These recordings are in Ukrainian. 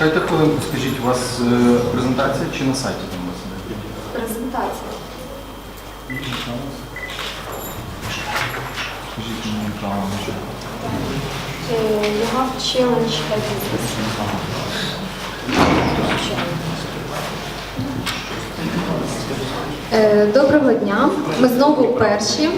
Чекайте хвилинку, скажіть, у вас е, презентація чи на сайті там у вас? Презентація. Скажіть мені там. що- Е, business. Е, Доброго дня. Ми знову перші.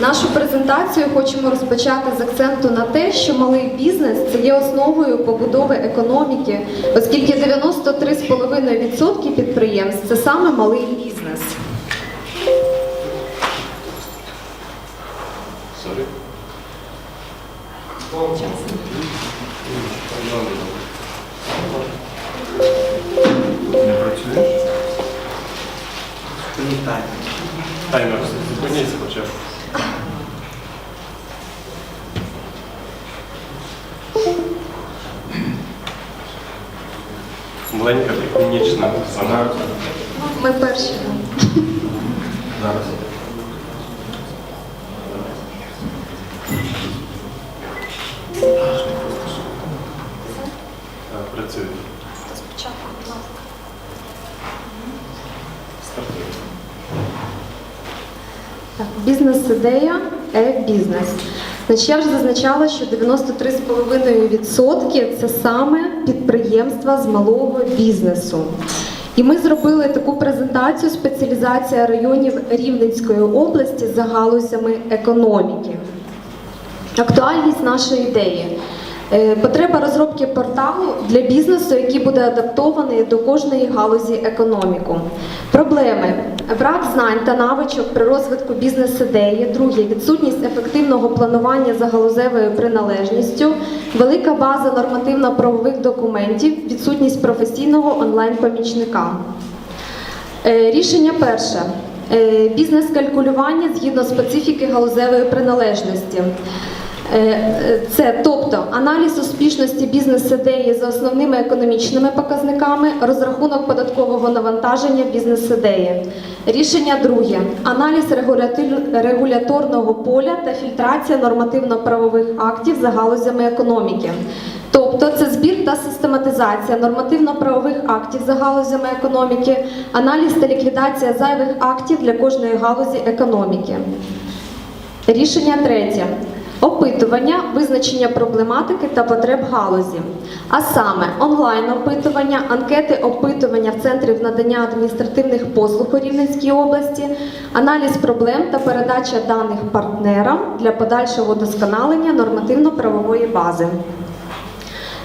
Нашу презентацію хочемо розпочати з акценту на те, що малий бізнес це є основою побудови економіки, оскільки 93,5% підприємств це саме малий бізнес. Не? Таймер, зупиніться хоча Маленька технічна зона. Ми перші. Зараз. Працює. Спочатку, будь ласка. Стартує. Бізнес-ідея, е-бізнес. Значить, я вже зазначала, що 93,5% це саме підприємства з малого бізнесу. І ми зробили таку презентацію спеціалізація районів Рівненської області за галузями економіки. Актуальність нашої ідеї. Е, Потреба розробки порталу для бізнесу, який буде адаптований до кожної галузі економіку. Проблеми: брак знань та навичок при розвитку бізнес-ідеї. Друге відсутність ефективного планування за галузевою приналежністю, велика база нормативно-правових документів, відсутність професійного онлайн-помічника. Е, Рішення перше. Е, Бізнес-калькулювання згідно специфіки галузевої приналежності. Е, е, Це тобто аналіз успішності бізнес-ідеї за основними економічними показниками, розрахунок податкового навантаження бізнес-ідеї. Рішення друге. Аналіз регуляторного поля та фільтрація нормативно-правових актів за галузями економіки. Тобто це збір та систематизація нормативно-правових актів за галузями економіки, аналіз та ліквідація зайвих актів для кожної галузі економіки. Рішення третє. Опитування, визначення проблематики та потреб галузі. А саме онлайн-опитування, анкети опитування в центрів надання адміністративних послуг у Рівненській області, аналіз проблем та передача даних партнерам для подальшого удосконалення нормативно-правової бази.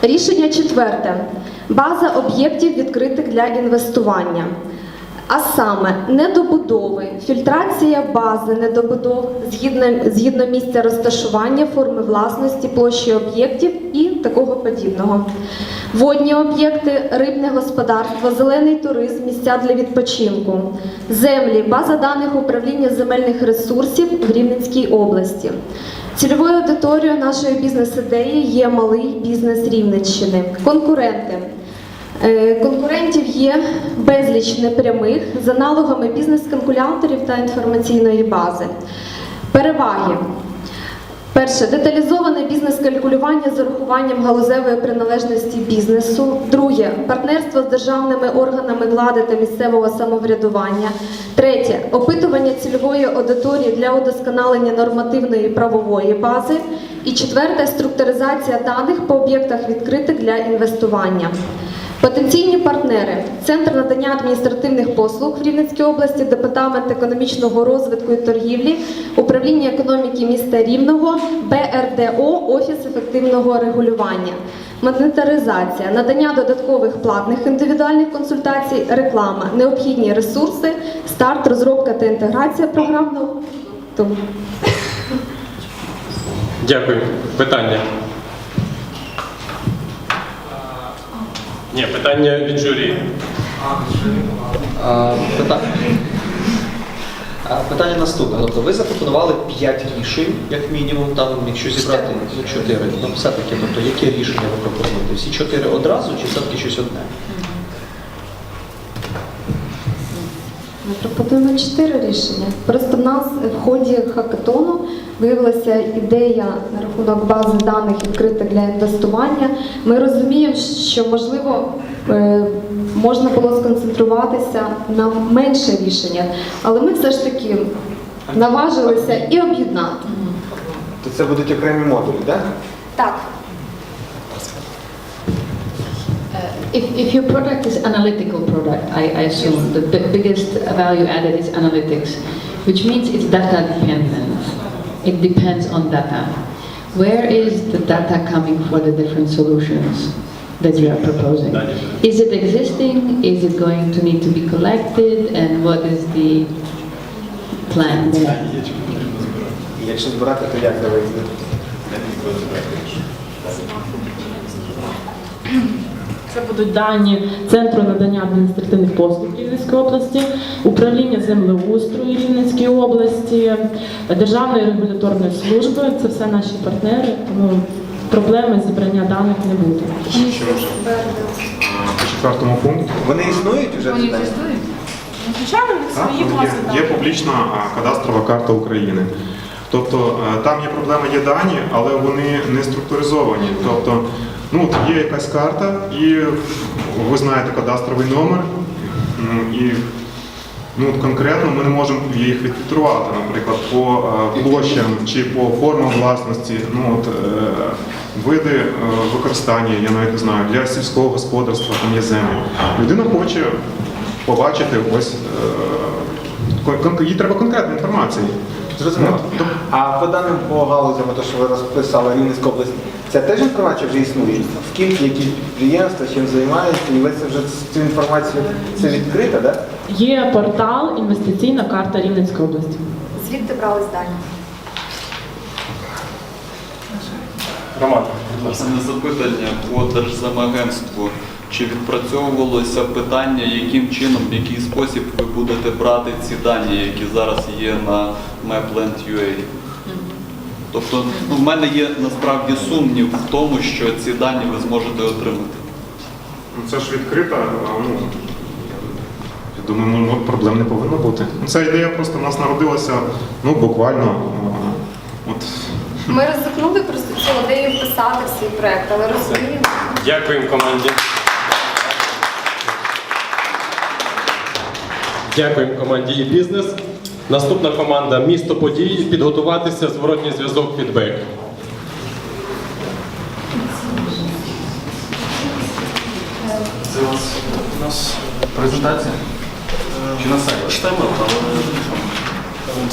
Рішення четверте. База об'єктів відкритих для інвестування. А саме недобудови, фільтрація бази недобудов згідно, згідно місця розташування, форми власності, площі об'єктів і такого подібного. Водні об'єкти, рибне господарство, зелений туризм, місця для відпочинку, землі, база даних управління земельних ресурсів в Рівненській області. Цільовою аудиторією нашої бізнес-ідеї є малий бізнес Рівненщини. Конкуренти. Е, Конкурентів є безліч непрямих з аналогами бізнес-калькуляторів та інформаційної бази. Переваги. Перше деталізоване бізнес-калькулювання з урахуванням галузевої приналежності бізнесу. Друге партнерство з державними органами влади та місцевого самоврядування. Третє опитування цільової аудиторії для удосконалення нормативної правової бази. І четверте структуризація даних по об'єктах відкритих для інвестування. Потенційні партнери Центр надання адміністративних послуг в Рівненській області, Департамент економічного розвитку і торгівлі, Управління економіки міста Рівного, БРДО, Офіс ефективного регулювання, монетаризація, надання додаткових платних індивідуальних консультацій, реклама, необхідні ресурси, старт, розробка та інтеграція програмного. Дякую. Питання. Ні, питання від журі. А, питання. А, Питання наступне. Тобто ви запропонували 5 рішень, як мінімум, там, якщо зібрати ну, 4. Ну, все-таки, тобто, які рішення ви пропонуєте? Всі 4 одразу чи все-таки щось одне? Ми пропонуємо чотири рішення. Просто в нас в ході хакатону виявилася ідея на рахунок бази даних відкрита для інвестування. Ми розуміємо, що можливо е, можна було сконцентруватися на менше рішеннях, але ми все ж таки наважилися і об'єднати. То це будуть окремі модулі, так? Так. If, if your product is analytical product, I, I assume the bi- biggest value added is analytics, which means it's data dependent. It depends on data. Where is the data coming for the different solutions that you are proposing? Is it existing? Is it going to need to be collected? And what is the plan there? І якщо збирати, то як це виїздити? Це будуть дані Центру надання адміністративних послуг Рівненської області, управління землеустрою Рівненської області, Державної регуляторної служби. Це все наші партнери, тому проблеми зібрання даних не буде. По четвертому пункту Вони існують вже ці дані? Звичайно, в так, є, є публічна кадастрова карта України. Тобто е, там є проблема, є дані, але вони не структуризовані. Тобто, ну от є якась карта, і ви знаєте кадастровий номер, ну, і ну, от конкретно ми не можемо їх відфільтрувати, наприклад, по е, площам чи по формам власності, ну от е, види е, використання, я навіть не знаю, для сільського господарства там є землі. Людина хоче побачити ось їй треба конкретна інформація. Зрозуміло. Ну, А по даним по галузям, то, що ви розписали Рівненська область, це теж інформація вже існує? Скільки, які підприємства, чим займаються, і ви це вже цю інформацію це відкрита, так? Є портал інвестиційна карта Рівненської області. Звідти брались дані? Роман, Власне запитання по Держземагентству. Чи відпрацьовувалося питання, яким чином, в який спосіб ви будете брати ці дані, які зараз є на Mapland.ua? Тобто ну, в мене є насправді сумнів в тому, що ці дані ви зможете отримати. Ну, Це ж відкрита, ну, я думаю, ну, проблем не повинно бути. Ну, Ця ідея просто в нас народилася ну, буквально. а, От, Ми ризикнули просто цю ідею вписати в свій проект, але розуміємо. Дякуємо команді. Дякуємо команді і бізнес. Наступна команда місто подій. Підготуватися зворотній зв'язок фідбек. Це у нас презентація? Чи на сайті? Читаємо, але